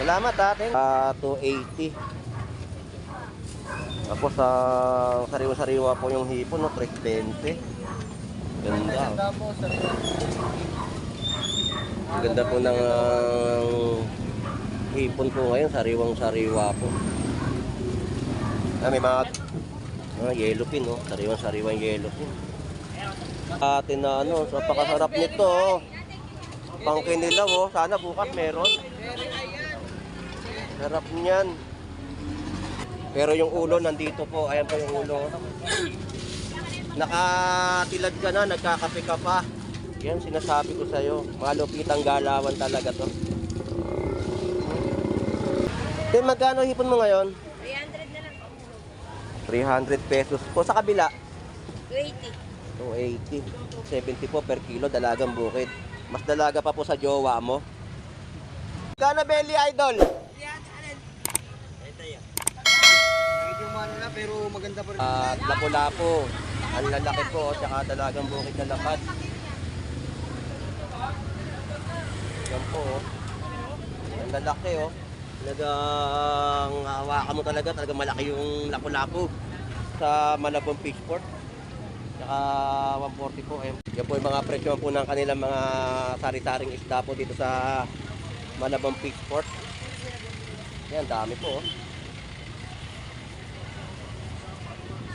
Salamat ate. Ah, 280. Tapos sa sariwa-sariwa po yung hipon, no? 320. Ganda. Ang ganda po ng ah, hipon po ngayon, sariwang-sariwa po. Ah, may mga ah, yellow pin, no? Sariwang-sariwang yellow pin. Atin na ano, so pakasarap nito. oh. Pang kinilaw, oh. Sana bukas meron. Sarap niyan. Pero yung ulo nandito po, ayan po yung ulo. Nakatilad ka na, nagkakape ka pa. Yan sinasabi ko sa'yo. Mga lupitang galawan talaga to. Then magkano hipon mo ngayon? 300 na lang po. 300 pesos po sa kabila. 280. 280. 70 po per kilo, dalagang bukid. Mas dalaga pa po sa jowa mo. Magkano belly idol? Umano na, pero maganda pa rin. At lapu-lapu. Ang lalaki po, tsaka dalagang bukid na lapad. Yan po, oh. Ang lalaki, oh. Talagang hawakan mo talaga, talagang malaki yung lapu-lapu sa Malabon Fishport. Tsaka 140 po. Ayan. Yan po yung mga presyo po ng kanilang mga sari-saring isda po dito sa Malabon Fishport. Yan, dami po, oh.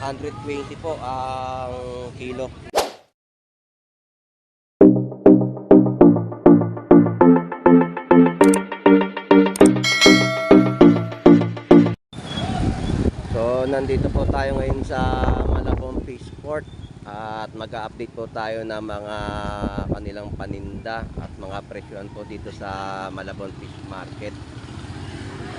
120 po ang kilo. So, nandito po tayo ngayon sa Malabon Fish Port at mag-update po tayo ng mga kanilang paninda at mga presyohan po dito sa Malabon Fish Market.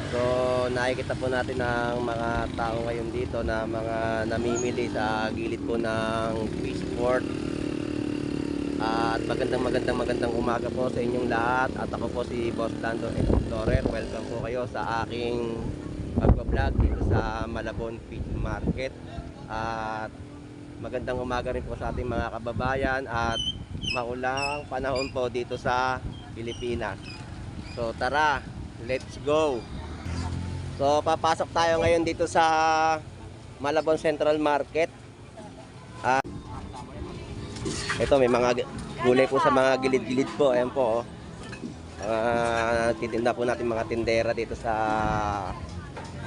So, nakikita po natin ng mga tao ngayon dito na mga namimili sa gilid po ng fish port. At magandang magandang magandang umaga po sa inyong lahat. At ako po si Boss Lando Explorer. Welcome po kayo sa aking pagbablog dito sa Malabon Fish Market. At magandang umaga rin po sa ating mga kababayan at maulang panahon po dito sa Pilipinas. So tara, let's go! So papasok tayo ngayon dito sa Malabon Central Market. Ah, ito may mga gulay po sa mga gilid-gilid po. Ayan po. Oh. Ah, titinda po natin mga tindera dito sa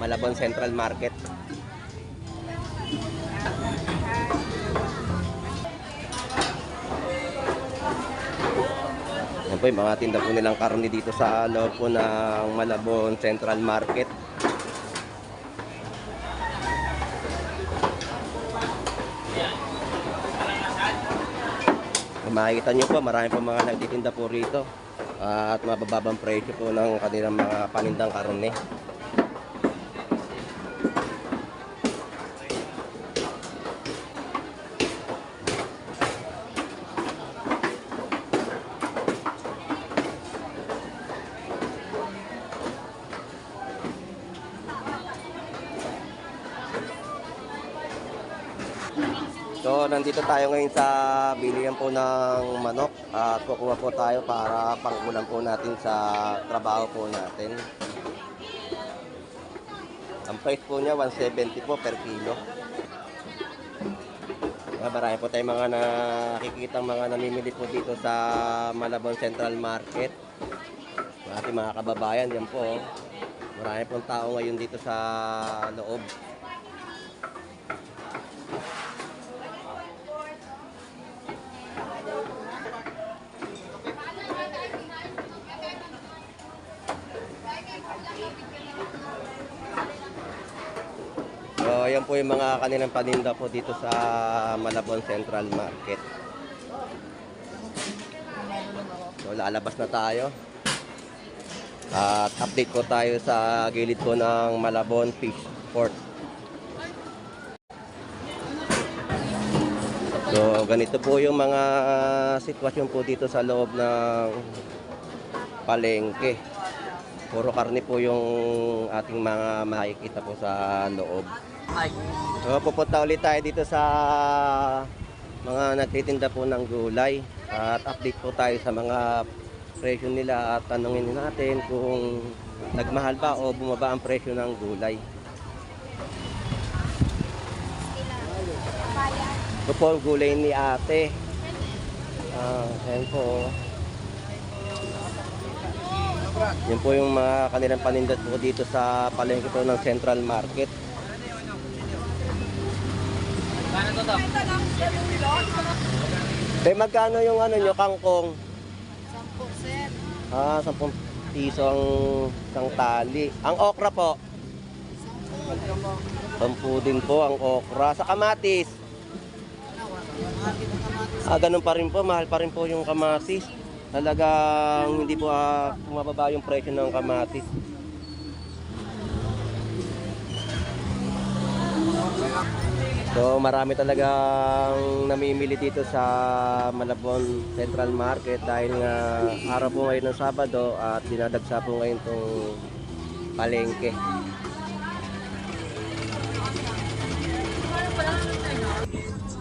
Malabon Central Market. Yan po yung mga tinda po nilang karne dito sa loob po ng Malabon Central Market. Makikita nyo po, marami po mga nagtitinda po rito. At mabababang presyo po ng kanilang mga panindang karne. Tayo ngayon sa bilihan po ng manok at kukuha po tayo para pangulam po natin sa trabaho po natin. Ang price po niya 170 po per kilo. Marami po tayong mga nakikitang mga namimili po dito sa Malabon Central Market. Mga ating mga kababayan, yan po. oh. Marami pong tao ngayon dito sa loob. So, yan po yung mga kanilang paninda po dito sa Malabon Central Market. So, lalabas na tayo. At update po tayo sa gilid po ng Malabon Fish Port. So, ganito po yung mga sitwasyon po dito sa loob ng palengke. Puro karne po yung ating mga makikita po sa loob. So, pupunta ulit tayo dito sa mga nagtitinda po ng gulay at update po tayo sa mga presyo nila at tanungin natin kung nagmahal ba o bumaba ang presyo ng gulay. Ito po ang gulay ni ate. Ah, ayan po. Yan po yung mga kanilang panindat po dito sa palengke po ng Central Market. Eh, magkano yung ano nyo, kangkong? 10 sir. Ah, 10 piso ang isang tali. Ang okra po? 10 din po ang okra. Sa kamatis? Ah, ganun pa rin po. Mahal pa rin po yung kamatis. Talagang hindi po ah, bumababa yung presyo ng kamatis. So marami talagang namimili dito sa Malabon Central Market dahil nga araw po ngayon ng Sabado at dinadagsa po ngayon itong palengke.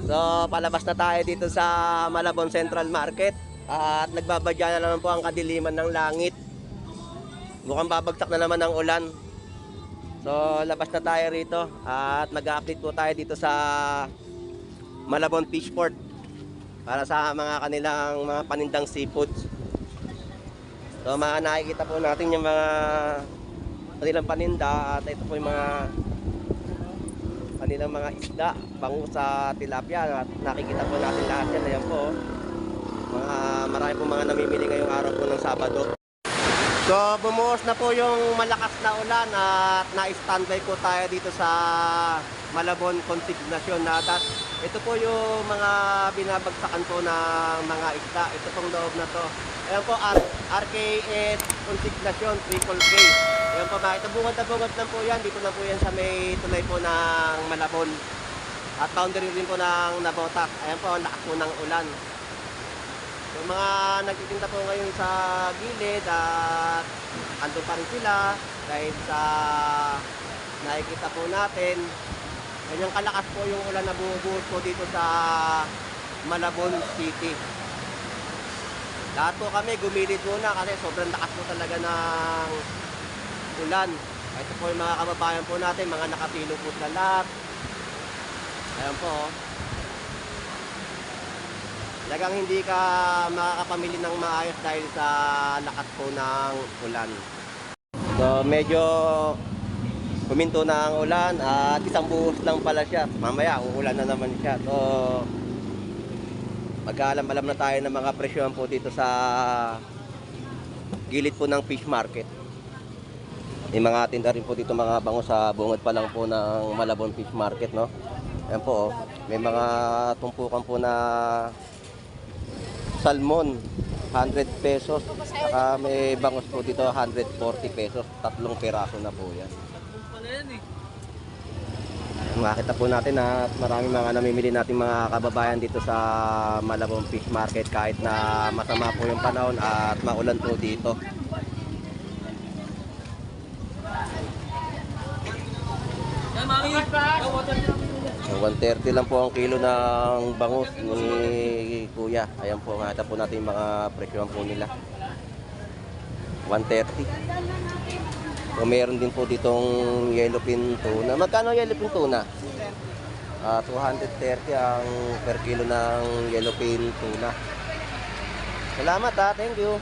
So palabas na tayo dito sa Malabon Central Market at nagbabadya na naman po ang kadiliman ng langit. Mukhang babagsak na naman ang ulan. So, labas na tayo rito at mag-update po tayo dito sa Malabon Fishport para sa mga kanilang mga panindang seafoods. So, mga nakikita po natin yung mga kanilang paninda at ito po yung mga kanilang mga isda, bango sa tilapia at nakikita po natin lahat yan. Ayan po. oh. Mga, marami po mga namimili ngayong araw po ng Sabado. So, bumuhos na po yung malakas na ulan at na-standby po tayo dito sa Malabon Consignation na. Ito po yung mga binabagsakan po ng mga isda. Ito pong loob na to. Ayan po, RKS Consignation, Triple K. Ayan po ba, ito bungad na bungad lang po yan. Dito na po yan sa may tulay po ng Malabon. At boundary din po ng Nabotak. Ayan po, lakas po ng ulan. Yung mga nagtitinda po ngayon sa gilid at ando pa rin sila dahil sa nakikita po natin ganyang kalakas po yung ulan na bumubuhos po dito sa Malabon City. Lahat po kami gumilid muna kasi sobrang lakas po talaga ng ulan. Ito po yung mga kababayan po natin, mga nakapilo po na lahat. Ayan po. Talagang hindi ka makakapamili ng maayos dahil sa lakas po ng ulan. So medyo huminto na ang ulan at isang buhos lang pala siya. Mamaya uulan na naman siya. So magkaalam-alam na tayo ng mga presyohan po dito sa gilid po ng fish market. May mga tinda rin po dito mga bango sa bungad pa lang po ng Malabon Fish Market, no? Ayan po, oh. may mga tumpukan po na salmon 100 pesos. Saka may bangos po dito 140 pesos. Tatlong peraso na po yan. Makita po natin na marami mga namimili natin mga kababayan dito sa Malabon Fish Market kahit na masama po yung panahon at maulan po dito. So, 130 lang po ang kilo ng bangus ni Kuya. Ayan po, ngata po natin yung mga presyohan po nila. 130. So, meron din po ditong yellowfin tuna. Magkano yellowfin tuna? Ah, 230 ang per kilo ng yellowfin tuna. Salamat ha, thank you.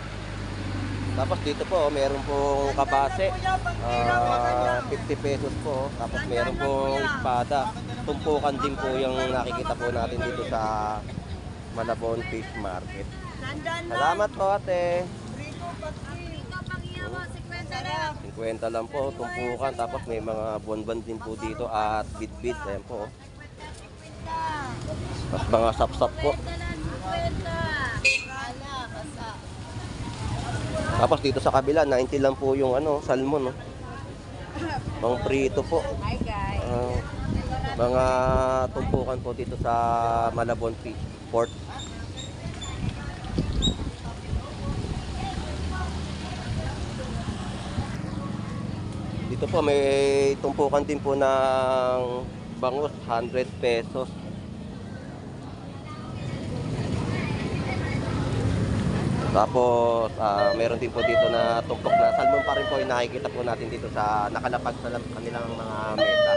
Tapos dito po, meron pong kabase. Ah, 50 pesos po. Tapos meron pong espada. Tumpukan din po yung nakikita po natin dito sa Malabon Fish Market. Salamat po ate. Ito, pangyaw mo, 50 lang. 50 lang po, tumpukan. Tapos may mga bonbon din po dito at bit-bit. Ayan po. Tapos mga sap-sap po. 50 Tapos dito sa kabila, 90 lang po yung ano, salmon. No? Pang prito po. Ah, mga tumpukan po dito sa Malabon Port. Dito po may tumpukan din po ng bangus 100 pesos. Tapos, ah, meron din po dito na tumpok na salmon pa rin po yung nakikita po natin dito sa nakalapag sa kanilang mga mesa.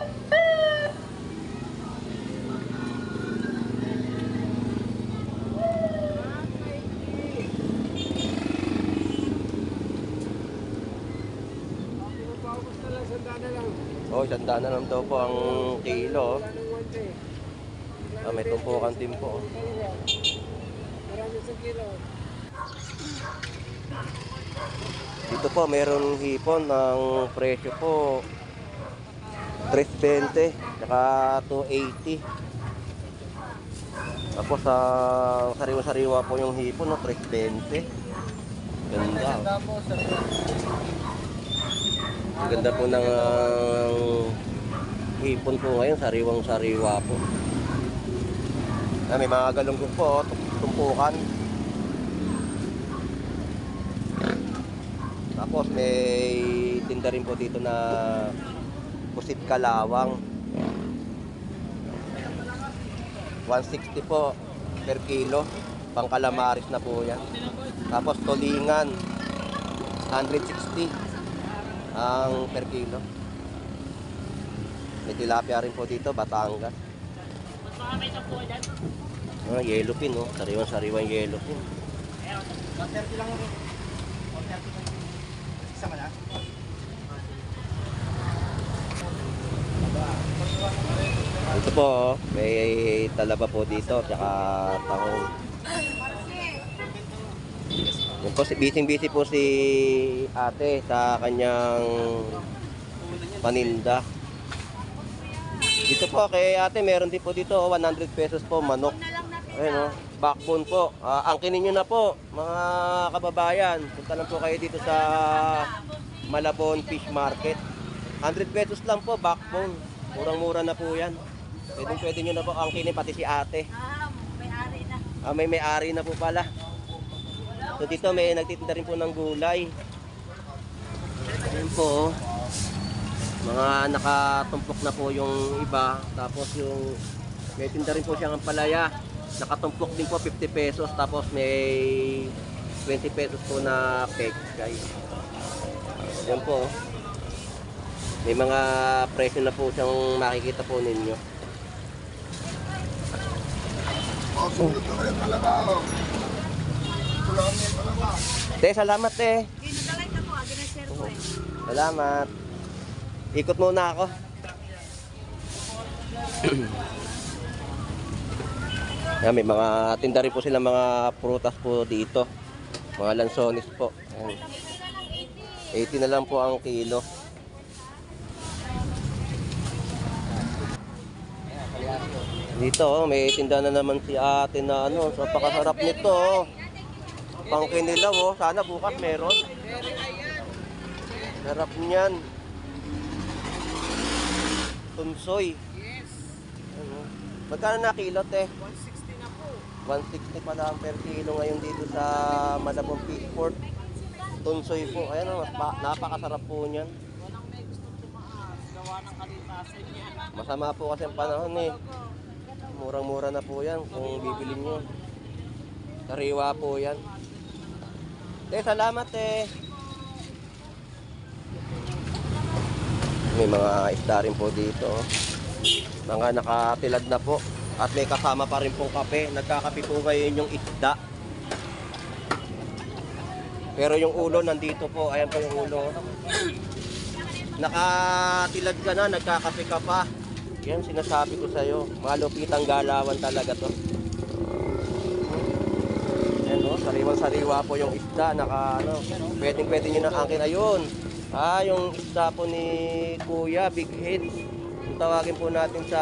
Oh, isang daan na lang daw po ang kilo. Ah, may tumpukan din po. oh. Dito po, meron hipon ng presyo po 320 saka 280. Tapos sa sariwa-sariwa po yung hipon, no, 320. Ganda. Ang ganda po ng ah, hipon po ngayon, sariwang-sariwa po. Ah, may mga galunggong po, oh, tum- tumpukan. Tapos may tinda rin po dito na pusit kalawang. 160 po per kilo. Pang calamaris na po yan. Tapos tulingan, 160 ang per kilo. May tilapia rin po dito, Batangas. Ah, yellow pin, oh. Sariwang-sariwang yellow pin. 130 lang yun. 130 lang. Isa ka na? Ito po, oh, may talaba po dito, tsaka tahong. Yan po, busy-busy po si ate sa kanyang paninda. Dito po, kay ate, meron din po dito, oh, 100 pesos po, manok. Ayun, oh, backbone po. Ah, angkinin nyo na po, mga kababayan. Punta lang po kayo dito sa Malabon Fish Market. 100 pesos lang po, backbone. Murang-mura na po yan. Pwede, pwede nyo na po angkinin, pati si ate. Ah, may-ari na. Ah, may may-ari na po pala. So dito may nagtitinda rin po ng gulay. Ayun po. oh. Mga nakatumpok na po yung iba. Tapos yung may tinda rin po siyang palaya. Nakatumpok din po 50 pesos. Tapos may 20 pesos po na cake guys. Yan po. oh. May mga presyo na po siyang makikita po ninyo. Te, salamat te. Salamat. Ikot muna ako. Yan, may mga tinda rin po sila mga prutas po dito. Mga lansones po. Ayan. 80 na lang po ang kilo. Dito, oh, may tinda na naman si ate na ano. So, pakasarap nito. oh. Pang kinilaw, oh. Sana bukas meron. Sarap niyan. Tunsoy. Yes. Ano? Magkano na kilo, te? 160 na po. 160 pa lang per kilo ngayon dito sa Malabon Peakport. Tunsoy po. Ayan, oh, pa- napakasarap po niyan. Walang may gusto tumaas. Gawa ng kalikasan niya. Masama po kasi ang panahon eh. Murang-mura na po yan kung bibili nyo. Sariwa po yan. Te, salamat eh. May mga isda rin po dito. oh. Mga nakatilad na po. At may kasama pa rin pong kape. Nagkakape po ngayon yung isda. Pero yung ulo nandito po. Ayan po yung ulo. Nakatilad ka na, nagkakape ka pa. Yan sinasabi ko sa'yo. Malupitang galawan talaga to. Yan o, sariwang-sariwa po yung isda. Naka, ano, pwedeng pwede nyo na angkin. Ayun. Ah, yung isda po ni Kuya, Big Head. Yung tawagin po natin sa,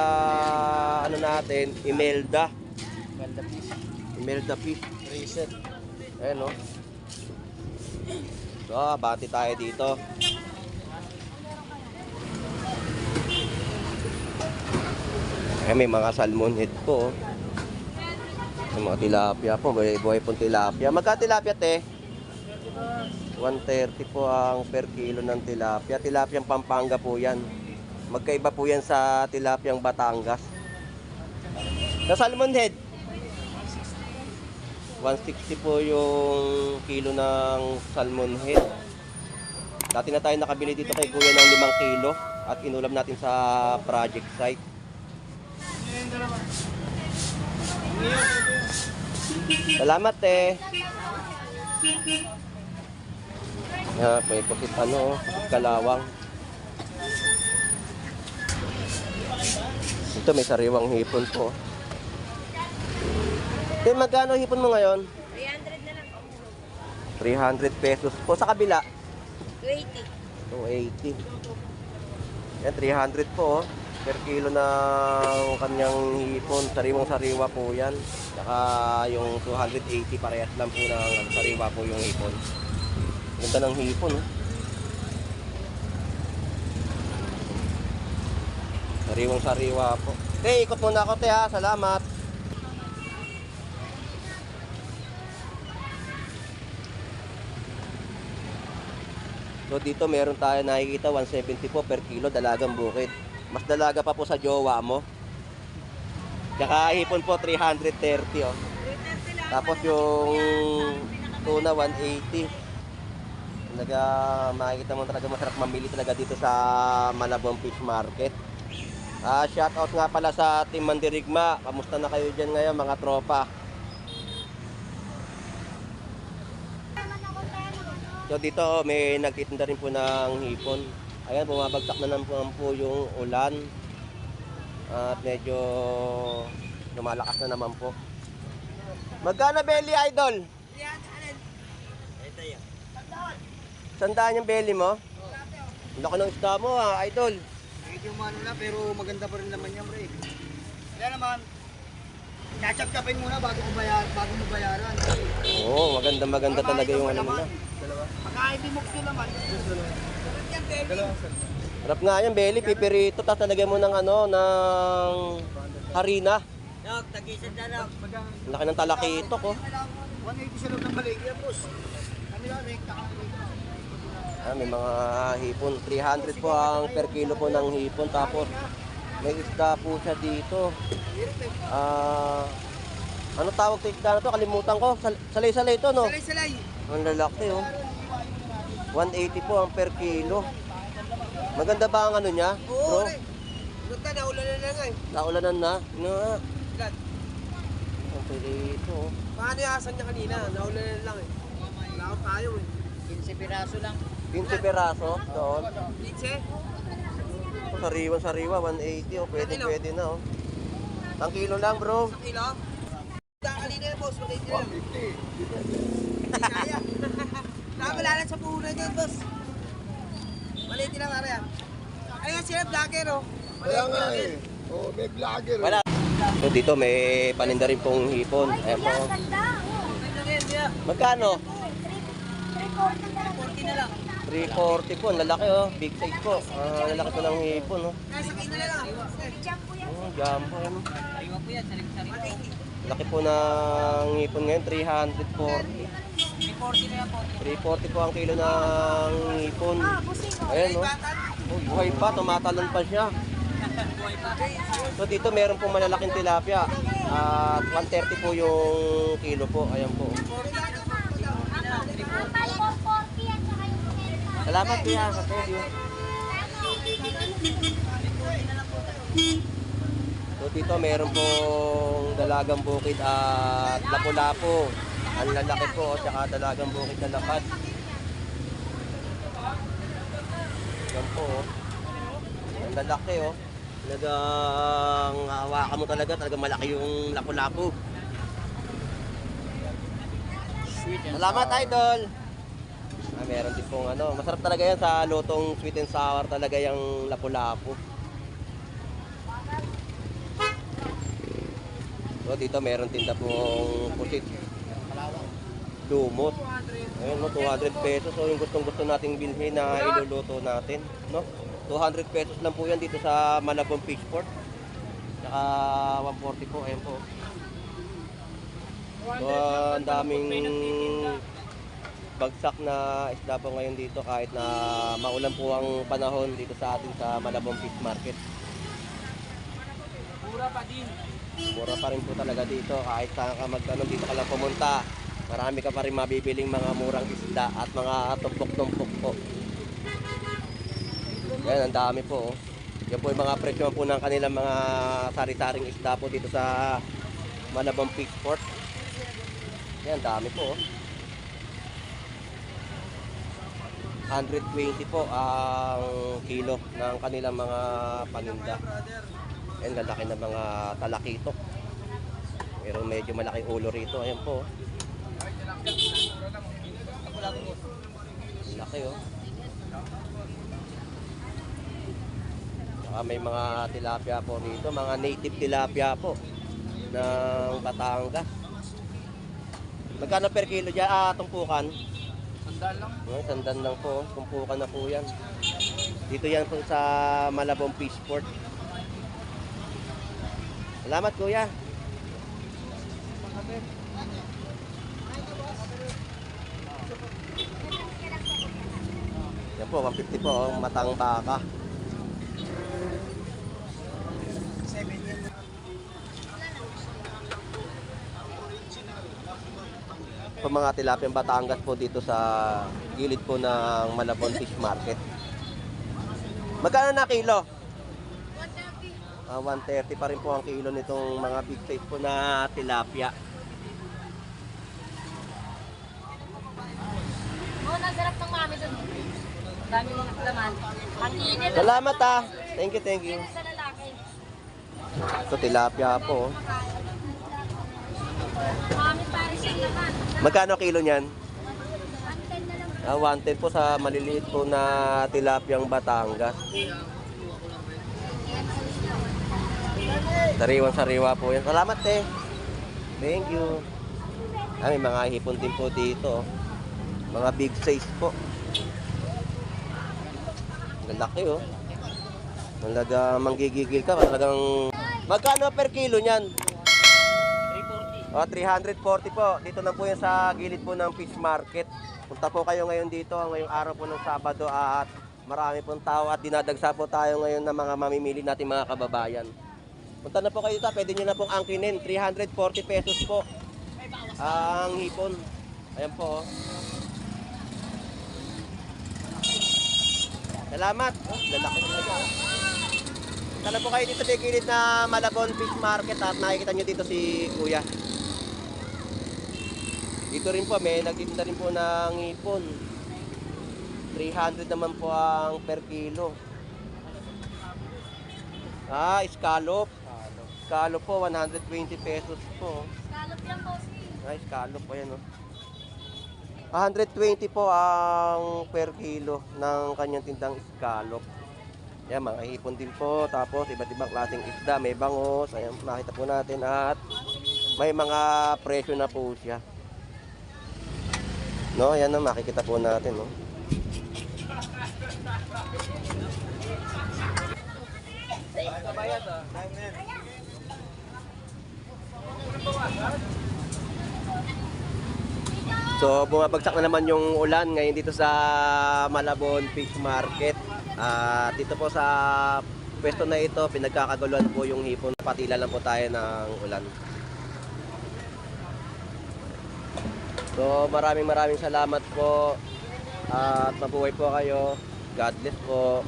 ano natin, Imelda. Ganda piece. Imelda Fish. Reset. Ayan o. So, bati tayo dito. Eh, may mga salmon head po. oh. May mga tilapia po. Buhay, buhay pong tilapia. Magka tilapia, te? 130 po ang per kilo ng tilapia. Tilapiang Pampanga po yan. Magkaiba po yan sa tilapiang Batangas. Sa salmon head? 160 po yung kilo ng salmon head. Dati na tayo nakabili dito kay Kuya ng 5 kilo at inulam natin sa project site. Salamat eh. Yeah, may pusit ano, pusit kalawang. Ito may sariwang hipon po. Eh, magkano hipon mo ngayon? 300 na lang. 300 pesos po sa kabila. 20. 280. Yan, 300 po. Oh. Per kilo ng kanyang hipon. Sariwang sariwa po yan. Saka yung 280 parehas lang po ng sariwa po yung hipon. Ganda ng hipon. Oh. Sariwang sariwa po. Te, ikot muna ako te ha. Salamat. So dito meron tayo nakikita 170 po per kilo dalagang bukid. Mas dalaga pa po sa jowa mo. Tsaka hipon po 330 oh. Tapos yung tuna 180. Talaga makikita mo talaga masarap mamili talaga dito sa Malabon Fish Market. Ah, shout out nga pala sa Team Mandirigma. Kamusta na kayo diyan ngayon mga tropa? So dito oh, may nagtitinda rin po ng hipon. Ayan, bumabagsak na naman po, yung ulan. At medyo lumalakas na naman po. Magkano belly idol? Sandaan yung belly mo? Ang Laki ng isda mo ha, idol. Medyo mano na pero maganda pa rin naman yan, Ray. Kaya naman, Kachap-chapin muna bago ko bayar, bago mo bayaran. Oo, maganda maganda talaga yung ano mo na. Pagka hindi mo gusto naman. Yan, baby. Harap nga yan, belly, pipirito, tapos talagyan mo ng ano, ng harina. Yok, tagisan na lang. Ang Laki ng talakitok oh. 180 sa loob ng baligya, boss. Kami lang, rekta kami. Ah, may mga hipon. 300 po ang per kilo po ng hipon. Tapos may isda po siya dito. Ah, ano tawag sa isda na to? Kalimutan ko. Sal- Salay-salay to, no? Salay-salay. Ang lalaki, oh. 180 po ang per kilo. Maganda ba ang ano niya, bro? Punta na, ulan na lang eh. Naulanan na. Ano nga? Ilan? Ang pwede ito, oh. Paano yung asan niya kanina? Naulan na lang eh. Wala akong tayo eh. 15 piraso lang. 20 peraso doon. 15? Sariwa, sariwa, 180, oh. Pwede, pwede na, oh. Ang kilo lang, bro. Sa kilo? Kanina na boss, 180 lang. 150. Kaya. Nakawala lang sa puhunan niyan boss. Maliit lang ara yan. Ayun sila vlogger oh. Kaya nga eh. Oh, may vlogger. Wala. So dito may paninda rin pong hipon. Ayan po. Ganda. oh. Magkano? 340 na lang. 340 po, lalaki oh. Big size po. Ah, lalaki po ng hipon oh. Nasa kina na lang. Jump po yan. Oh, jumbo ano. Ayun po yan, saring-saring. 180. Laki po ng hipon ngayon, 340. 340 na yan po. 340 po ang kilo ng oh. Ayan oh. Oh, buhay pa, tumatalon pa siya. So dito meron pong malalaking tilapia. At 130 po yung kilo po. Ayan po. Pala 440 yan saka yung pumenta. Salamat kuya. Thank you. So dito meron pong dalagang bukid at lapu-lapu. Ang lalaki po at saka dalagang bukid na lapad. Yan po. oh. Ang lalaki oh. Talagang hawakan mo talaga. Talagang malaki yung lapu-lapu. Salamat idol. Ah, meron din pong ano. Masarap talaga yan sa lutong sweet and sour talaga yung lapu-lapu. So dito meron tinda pong pusit. Lumot. Ayun no, 200 pesos. So yung gustong gusto nating bilhin na iluluto natin. No? 200 pesos lang po yan dito sa Malabon Fishport. Tsaka 140 po. Ayan po. So ang daming bagsak na isda po ngayon dito kahit na maulan po ang panahon dito sa atin sa Malabon Fish Market. Mura pa din. Mura pa rin po talaga dito. Kahit saan ka mag, ano, dito ka lang pumunta. Marami ka pa rin mabibiling mga murang isda at mga tumpok-tumpok po. Yan, ang dami po. Oh. Yan po yung mga presyo po ng kanilang mga sari-saring isda po dito sa Malabang Fish Port. Yan, dami po. Oh. 120 po ang kilo ng kanilang mga paninda. Ayan, lalaki ng mga talakitok. Pero medyo malaki ulo rito. Ayan po. oh. Laki oh. Saka may mga tilapia po rito. Mga native tilapia po. Ng Batangas. Magkano per kilo dyan? Ah, tumpukan. Sandal lang. No, sandan lang po. Tumpukan na po yan. Dito yan po sa Malabong Fish Port. Salamat kuya. Yan po, 150 po, oh, matang baka. po mga tilapia Batangas po dito sa gilid po ng Malabon Fish Market. Magkano na kilo? 130. Ah, 130 pa rin po ang kilo nitong mga big size po na tilapia. Oh, nasarap ng mami doon. Dami mga laman. Ang init. Salamat ah. Thank you, thank you. Sa lalaki. Ito tilapia po. Mami laman. Magkano kilo niyan? Anten na lang. Ah, 110 po sa maliliit po na tilapiyang Batangas. Sariwang sariwa po yan. Salamat eh. Thank you. Ah, may mga hipon din po dito. oh. Mga big size po. Ang laki oh. Talaga manggigigil ka. Talagang... Magkano per kilo niyan? 340. Oh, 340 po. Dito na po yan sa gilid po ng fish market. Punta po kayo ngayon dito, ngayong araw po ng Sabado at marami pong tao at dinadagsa po tayo ngayon ng mga mamimili natin mga kababayan. Punta na po kayo dito, pwede nyo na pong angkinin. 340 pesos po ang hipon. Ayan po. oh. Salamat. Lalaki talaga. oh. Punta na po kayo dito sa gilid na Malabon Fish Market at nakikita nyo dito si Kuya. Dito rin po, may nagtinda rin po ng hipon. 300 naman po ang per kilo. Ah, scallop. Scallop po, 120 pesos po. Scallop lang po si. Ay, scallop po yan, oh. 120 po ang per kilo ng kanyang tindang scallop. Yan, mga hipon din po. Tapos, iba't ibang klaseng isda. May bangos. Ayan, nakita po natin. At may mga presyo na po siya. No, yan no, makikita po natin, no. So, bumabagsak na naman yung ulan ngayon dito sa Malabon Fish Market. At dito po sa pwesto na ito, pinagkakaguluhan po yung hipon. Patila lang po tayo ng ulan. So, maraming maraming salamat po. At mabuhay po kayo. God bless po.